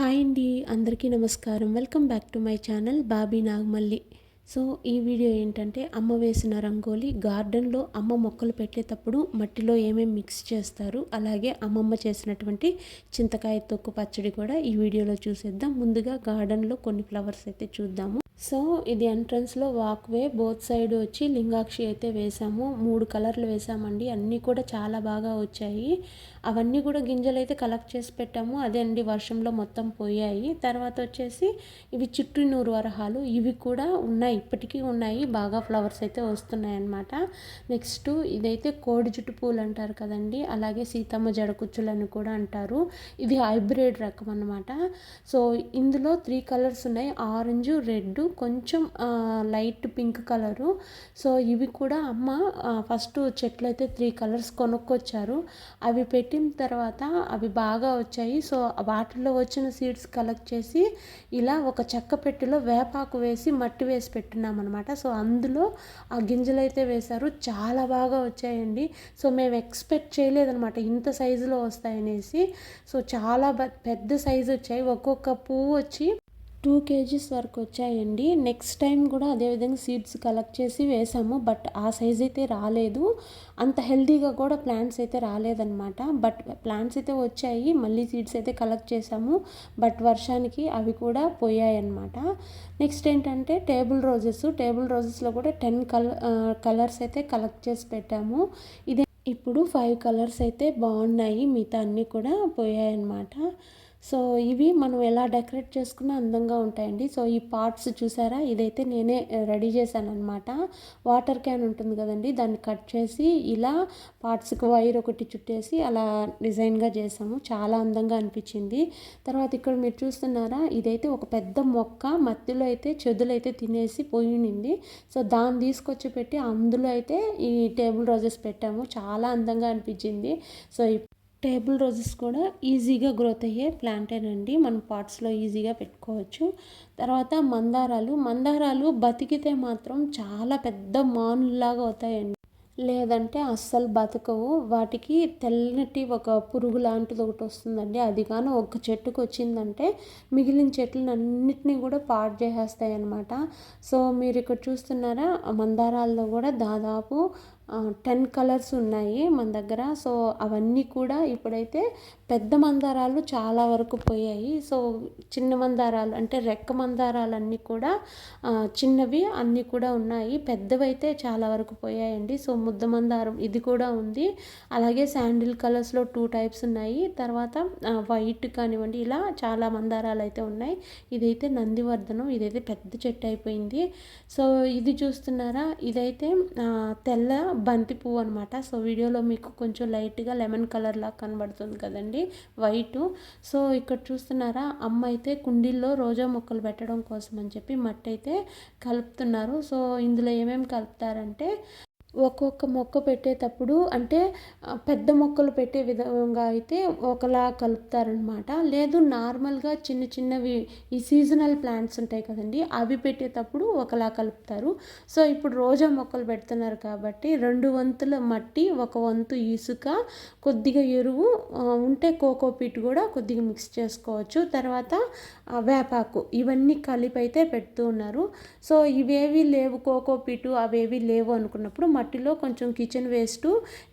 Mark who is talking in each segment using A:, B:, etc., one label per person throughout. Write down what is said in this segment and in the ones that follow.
A: Hi అండి అందరికీ నమస్కారం. Welcome back to my channel Bobby Nagamalli. So ఈ వీడియో ఏంటంటే అమ్మ వేసిన రంగోలి గార్డెన్లో అమ్మ మొక్కలు పెట్టేటప్పుడు మట్టిలో ఏమేమి మిక్స్ చేస్తారు అలాగే అమ్మమ్మ చేసినటువంటి చింతకాయ తొక్కు పచ్చడి కూడా ఈ వీడియోలో చూసేద్దాం. ముందుగా గార్డెన్లో కొన్ని ఫ్లవర్స్ అయితే చూద్దాము. సో ఇది ఎంట్రన్స్లో వాక్వే బోత్ సైడ్ వచ్చి లింగాక్షి అయితే వేసాము. మూడు కలర్లు వేసామండి. అన్నీ కూడా చాలా బాగా వచ్చాయి. అవన్నీ కూడా గింజలు అయితే కలెక్ట్ చేసి పెట్టాము. అదే అండి వర్షంలో మొత్తం పోయాయి. తర్వాత వచ్చేసి ఇవి నూరు వరహాలు. ఇవి కూడా ఉన్నాయి. ఇప్పటికీ ఉన్నాయి. బాగా ఫ్లవర్స్ అయితే వస్తున్నాయి అన్నమాట నెక్స్ట్ ఇదైతే కోడి జుట్టు పూలు అంటారు కదండి. అలాగే సీతమ్మ జడకుచ్చులు అని కూడా అంటారు. ఇది హైబ్రిడ్ రకం అనమాట సో ఇందులో త్రీ కలర్స్ ఉన్నాయి. ఆరెంజ్ రెడ్ కొంచెం లైట్ పింక్ కలరు. సో ఇవి కూడా అమ్మ ఫస్ట్ చెట్లు అయితే త్రీ కలర్స్ కొనుక్కొచ్చారు. అవి పెట్టిన తర్వాత అవి బాగా వచ్చాయి. సో వాటిల్లో వచ్చిన సీడ్స్ కలెక్ట్ చేసి ఇలా ఒక చెక్క పెట్టిలో వేపాకు వేసి మట్టి వేసి పెట్టి అనమాట సో అందులో ఆ గింజలు అయితే వేశారు. చాలా బాగా వచ్చాయండి. సో మేము ఎక్స్పెక్ట్ చేయలేదనమాట ఇంత సైజులో వస్తాయనేసి. సో చాలా పెద్ద సైజు వచ్చాయి. ఒక్కొక్క పువ్వు వచ్చి టూ కేజీస్ వరకు వచ్చాయండి. నెక్స్ట్ టైం కూడా అదేవిధంగా సీడ్స్ కలెక్ట్ చేసి వేసాము. బట్ ఆ సైజ్ అయితే రాలేదు. అంత హెల్తీగా కూడా ప్లాంట్స్ అయితే రాలేదన్నమాట. బట్ ప్లాంట్స్ అయితే వచ్చాయి. మళ్ళీ సీడ్స్ అయితే కలెక్ట్ చేసాము. బట్ వర్షానికి అవి కూడా పోయాయి అన్నమాట నెక్స్ట్ ఏంటంటే టేబుల్ రోజెస్. టేబుల్ రోజెస్లో కూడా టెన్ కలర్ కలర్స్ అయితే కలెక్ట్ చేసి పెట్టాము. ఇదే ఇప్పుడు ఫైవ్ కలర్స్ అయితే బాగున్నాయి. మిగతా అన్నీ కూడా పోయాయి అన్నమాట సో ఇవి మనం ఎలా డెకరేట్ చేసుకున్నా అందంగా ఉంటాయండి. సో ఈ పార్ట్స్ చూసారా? ఇదైతే నేనే రెడీ చేశాను అనమాట వాటర్ క్యాన్ ఉంటుంది కదండి దాన్ని కట్ చేసి ఇలా పార్ట్స్కి వైర్ ఒకటి చుట్టేసి అలా డిజైన్గా చేసాము. చాలా అందంగా అనిపించింది. తర్వాత ఇక్కడ మీరు చూస్తున్నారా ఇదైతే ఒక పెద్ద మొక్క మధ్యలో అయితే చెదులు అయితే తినేసి పోయింది. సో దాన్ని తీసుకొచ్చి పెట్టి అందులో అయితే ఈ టేబుల్ రోజెస్ పెట్టాము. చాలా అందంగా అనిపించింది. సో టేబుల్ రోజెస్ కూడా ఈజీగా గ్రోత్ అయ్యే ప్లాంటేనండి మనం పాట్స్లో ఈజీగా పెట్టుకోవచ్చు. తర్వాత మందారాలు. మందారాలు బతికితే మాత్రం చాలా పెద్ద మానులాగా అవుతాయండి. లేదంటే అస్సలు బతకవు. వాటికి తెల్లటి ఒక పురుగు లాంటిది ఒకటి వస్తుందండి. అది కానీ ఒక చెట్టుకు వచ్చిందంటే మిగిలిన చెట్లను అన్నిటినీ కూడా పాడు చేసేస్తాయి అన్నమాట సో మీరు ఇక్కడ చూస్తున్నారా? మందారాల్లో కూడా దాదాపు టెన్ కలర్స్ ఉన్నాయి మన దగ్గర. సో అవన్నీ కూడా ఇప్పుడైతే పెద్ద మందారాలు చాలా వరకు పోయాయి. సో చిన్న మందారాలు అంటే రెక్క మందారాలు అన్నీ కూడా చిన్నవి అన్నీ కూడా ఉన్నాయి. పెద్దవి అయితే చాలా వరకు పోయాయండి. సో ముద్ద మందారం ఇది కూడా ఉంది. అలాగే శాండిల్ కలర్స్లో టూ టైప్స్ ఉన్నాయి. తర్వాత వైట్ కానివ్వండి ఇలా చాలా మందారాలు అయితే ఉన్నాయి. ఇదైతే నందివర్ధనం ఇదైతే పెద్ద చెట్టు అయిపోయింది. సో ఇది చూస్తున్నారా? ఇదైతే తెల్ల బంతి పువ్వు అనమాట సో వీడియోలో మీకు కొంచెం లైట్గా లెమన్ కలర్ లాగా కనబడుతుంది కదండి వైటు. సో ఇక్కడ చూస్తున్నారా అమ్మ అయితే కుండీల్లో రోజా మొక్కలు పెట్టడం కోసం అని చెప్పి మట్టి అయితే కలుపుతున్నారు. సో ఇందులో ఏమేమి కలుపుతారంటే ఒక్కొక్క మొక్క పెట్టేటప్పుడు అంటే పెద్ద మొక్కలు పెట్టే విధంగా అయితే ఒకలా కలుపుతారనమాట లేదు నార్మల్గా చిన్న చిన్నవి ఈ సీజనల్ ప్లాంట్స్ ఉంటాయి కదండి అవి పెట్టేటప్పుడు ఒకలా కలుపుతారు. సో ఇప్పుడు రోజా మొక్కలు పెడుతున్నారు కాబట్టి రెండు వంతుల మట్టి ఒక వంతు ఇసుక కొద్దిగా ఎరువు ఉంటే కోకోపీట్ కూడా కొద్దిగా మిక్స్ చేసుకోవచ్చు. తర్వాత వేపాకు ఇవన్నీ కలిపి అయితే పెడుతూ ఉన్నారు. సో ఇవేవి లేవు కోకోపీటు అవేవి లేవు అనుకున్నప్పుడు మట్టిలో కొంచెం కిచెన్ వేస్ట్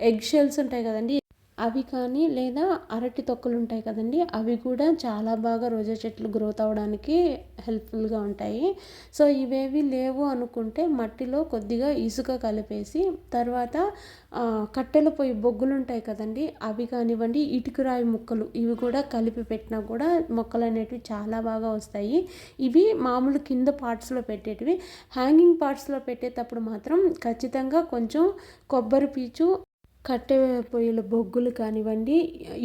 A: ఎగ్ షెల్స్ ఉంటాయి కదండి. అవి కానీ లేదా అరటి తొక్కలు ఉంటాయి కదండి అవి కూడా చాలా బాగా రోజా చెట్లు గ్రోత్ అవ్వడానికి హెల్ప్ఫుల్గా ఉంటాయి. సో ఇవేవి లేవు అనుకుంటే మట్టిలో కొద్దిగా ఇసుక కలిపేసి తర్వాత కట్టెల పొయ్యి బొగ్గులు ఉంటాయి కదండి అవి కానివ్వండి ఇటుకురాయి ముక్కలు ఇవి కూడా కలిపి పెట్టినా కూడా మొక్కలు అనేటివి చాలా బాగా వస్తాయి. ఇవి మామూలు కింద పార్ట్స్లో పెట్టేటివి. హ్యాంగింగ్ పార్ట్స్లో పెట్టేటప్పుడు మాత్రం ఖచ్చితంగా కొంచెం కొబ్బరి పీచు కట్టె పొయ్యిల బొగ్గులు కానివ్వండి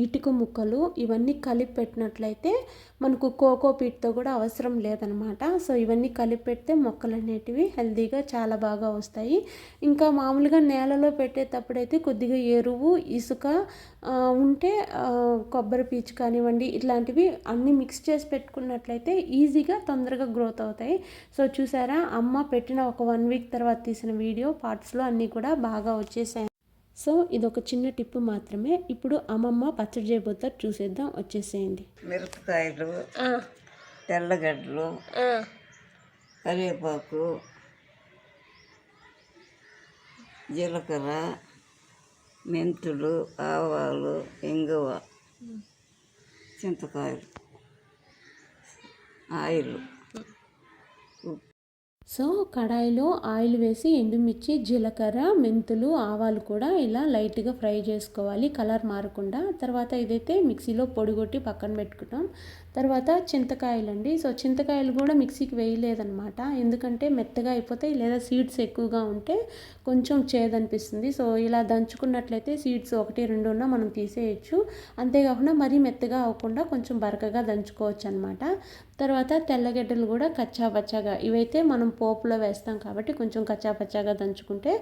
A: ఇటుక ముక్కలు ఇవన్నీ కలిపి పెట్టినట్లయితే మనకు కోకో పీట్తో కూడా అవసరం లేదనమాట. సో ఇవన్నీ కలిపి పెడితే మొక్కలు అనేటివి హెల్తీగా చాలా బాగా వస్తాయి. ఇంకా మామూలుగా నేలలో పెట్టేటప్పుడైతే కొద్దిగా ఎరువు ఇసుక ఉంటే కొబ్బరి పీచు కానివ్వండి ఇట్లాంటివి అన్నీ మిక్స్ చేసి పెట్టుకున్నట్లయితే ఈజీగా తొందరగా గ్రోత్ అవుతాయి. సో చూసారా? అమ్మ పెట్టిన ఒక వన్ వీక్ తర్వాత తీసిన వీడియో పార్ట్స్లో అన్నీ కూడా బాగా వచ్చేసాయి. సో ఇది ఒక చిన్న టిప్ మాత్రమే. ఇప్పుడు అమ్మమ్మ పచ్చడి చేయబోతారు చూసేద్దాం వచ్చేసేయండి.
B: మిరపకాయలు తెల్లగడ్డలు కరివేపాకు జీలకర్ర మెంతులు ఆవాలు ఇంగువ చింతకాయలు ఆయిల్.
A: సో కడాయిలో ఆయిల్ వేసి ఎండుమిర్చి జీలకర్ర మెంతులు ఆవాలు కూడా ఇలా లైట్గా ఫ్రై చేసుకోవాలి. కలర్ మారకుండా. తర్వాత ఇదైతే మిక్సీలో పొడిగొట్టి పక్కన పెట్టుకుంటాం. తర్వాత చింతకాయలు అండి సో చింతకాయలు కూడా మిక్సీకి వేయలేదనమాట ఎందుకంటే మెత్తగా అయిపోతాయి లేదా సీడ్స్ ఎక్కువగా ఉంటే కొంచెం చేదనిపిస్తుంది. సో ఇలా దంచుకున్నట్లయితే సీడ్స్ ఒకటి రెండు ఉన్నా మనం తీసేయచ్చు. అంతేకాకుండా మరీ మెత్తగా అవ్వకుండా కొంచెం బరకగా దంచుకోవచ్చు అనమాట తర్వాత తెల్లగడ్డలు కూడా కచ్చాపచ్చాగా. ఇవైతే మనం పోపులో వేస్తాం కాబట్టి కొంచెం కచ్చాపచ్చాగా దంచుకుంటే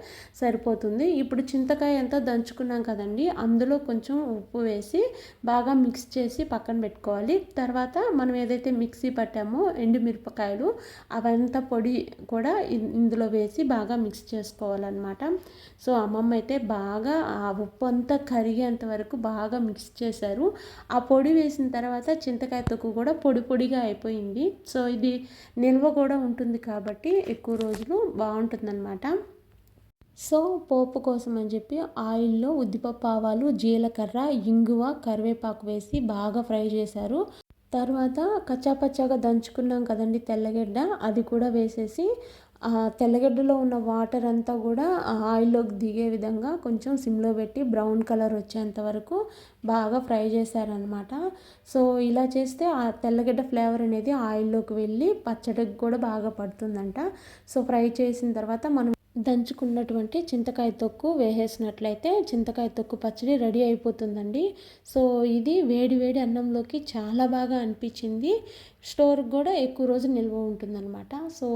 A: సరిపోతుంది. ఇప్పుడు చింతకాయ అంతా దంచుకున్నాం కదండి అందులో కొంచెం ఉప్పు వేసి బాగా మిక్స్ చేసి పక్కన పెట్టుకోవాలి. తర్వాత మనం ఏదైతే మిక్సీ పట్టామో ఎండుమిరపకాయలు అవంతా పొడి కూడా ఇందులో వేసి బాగా మిక్స్ చేసుకోవాలన్నమాట. సో అమ్మమ్మ అయితే బాగా ఆ ఉప్పు అంతా కరిగేంత వరకు బాగా మిక్స్ చేశారు. ఆ పొడి వేసిన తర్వాత చింతకాయ తొక్కు కూడా పొడి పొడిగా అయిపోయింది సో ఇది నిల్వ కూడా ఉంటుంది కాబట్టి ఎక్కువ రోజులు బాగుంటుందన్నమాట. సో పోపు కోసం అని చెప్పి ఆయిల్లో ఉద్దిపప్పు ఆవాలు జీలకర్ర ఇంగువ కరివేపాకు వేసి బాగా ఫ్రై చేశారు. తర్వాత కచ్చాపచ్చాగా దంచుకున్నాం కదండి తెల్లగడ్డ అది కూడా వేసేసి తెల్లగడ్డలో ఉన్న వాటర్ అంతా కూడా ఆయిల్లోకి దిగే విధంగా కొంచెం సిమ్లో పెట్టి బ్రౌన్ కలర్ వచ్చేంత వరకు బాగా ఫ్రై చేశారనమాట సో ఇలా చేస్తే ఆ తెల్లగడ్డ ఫ్లేవర్ అనేది ఆయిల్లోకి వెళ్ళి పచ్చడికి కూడా బాగా పడుతుందంట. సో ఫ్రై చేసిన తర్వాత మనం దంచుకున్నటువంటి చింతకాయ తొక్కు వేసేసినట్లయితే చింతకాయ తొక్కు పచ్చడి రెడీ అయిపోతుందండి. సో ఇది వేడి వేడి అన్నంలోకి చాలా బాగా అనిపించింది. స్టోర్కి కూడా ఎక్కువ రోజు నిల్వ ఉంటుందన్నమాట. సో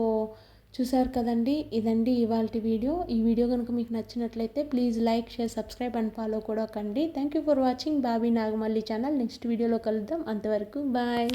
A: చూసారు కదండి? ఇదండి ఇవాళ వీడియో. ఈ వీడియో కనుక మీకు నచ్చినట్లయితే please like share subscribe and follow కూడా కండి. Thank you for watching. Bobby Nagamalli channel. Next వీడియోలో కలుద్దాం. అంతవరకు బాయ్.